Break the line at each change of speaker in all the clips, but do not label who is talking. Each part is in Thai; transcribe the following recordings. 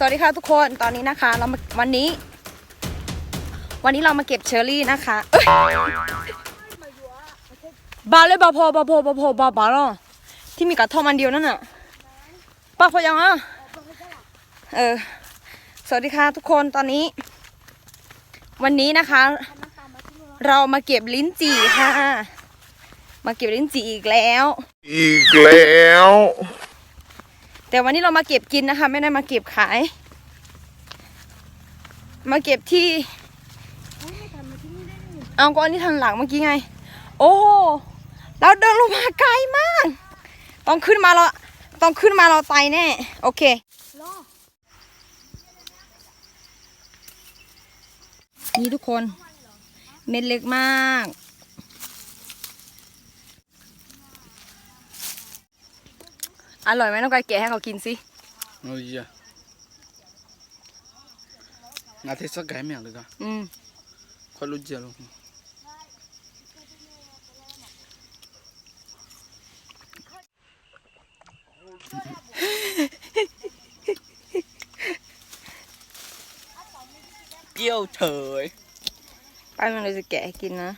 สวัสดีค่ะทุกคนตอนนี้นะคะ เรามาวันนี้ วันนี้เรามาเก็บเชอร์รี่นะคะเอ้ยบาเลยบาพอบาพอบาพอบาบาล่ะที่มีกระท่อมอันเดียวนั่นน่ะป้าพอยังอะเออสวัสดีค่ะทุกคนตอนนี้ วันนี้นะคะ เรามาเก็บลิ้นจี่ค่ะ มาเก็บลิ้นจี่อีกแล้ว
อีกแล้ว
แต่วันนี้เรามาเก็บกินนะคะ ไม่ได้มาเก็บขาย มาเก็บที่ เอาก็อันนี้ทันหลังเมื่อกี้ไง โอ้เราเดินลงมาไกลมาก ต้องขึ้นมาเราต้องขึ้นมาเราตายแน่ โอเคนี่ทุกคน เม็ดเล็กมาก อร่อยไหมน้องกายแกะให้เขากินสิ
โอ้ยนาทีสักไก่เมียเลยก็
อืม
คอลุ้จักลุกเปรี้ยวเฉย
ป้ามันเลยจะแกะให้กินนะ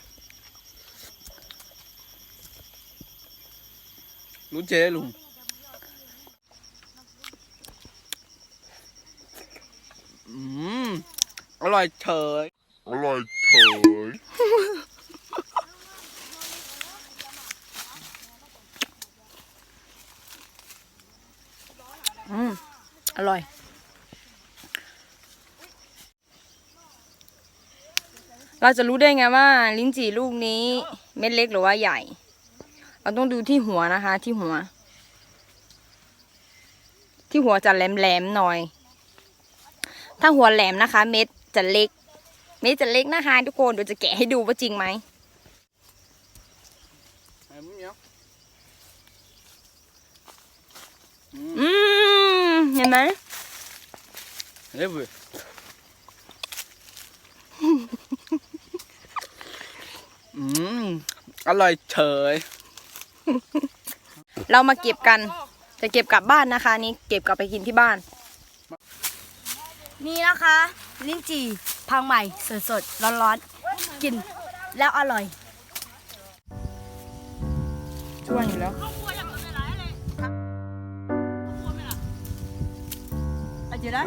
รู้เจ๊ลุง อืมอร่อยเฉย
อร่อยเฉย
อืม อร่อย เราจะรู้ได้ไงว่า ลิ้นจี่ลูกนี้ เม็ดเล็กหรือว่าใหญ่ เราต้องดูที่หัวนะคะ ที่หัว ที่หัวจะแหลมๆหน่อย ถ้าหัวแหลมนะคะ เม็ดจะเล็ก เม็ดจะเล็กนะคะทุกคนเดี๋ยวจะแกะให้ดูว่าจริงไหม
ไอ้มึงเนี้ย
อืมเห็นไหม
เฮ้ยเว้ยอืมอร่อยเฉย
เรามาเก็บกัน จะเก็บกลับบ้านนะคะอันนี้เก็บกลับไปกินที่บ้าน
นี่นะคะ ลิ้นจี่พังใหม่สดสดร้อนร้อนๆกินแล้วอร่อย
ช่วยอยู่แล้ว
อาจจะได้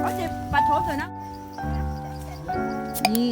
เอาเจ็บปัดทบเถอะนะ
นี่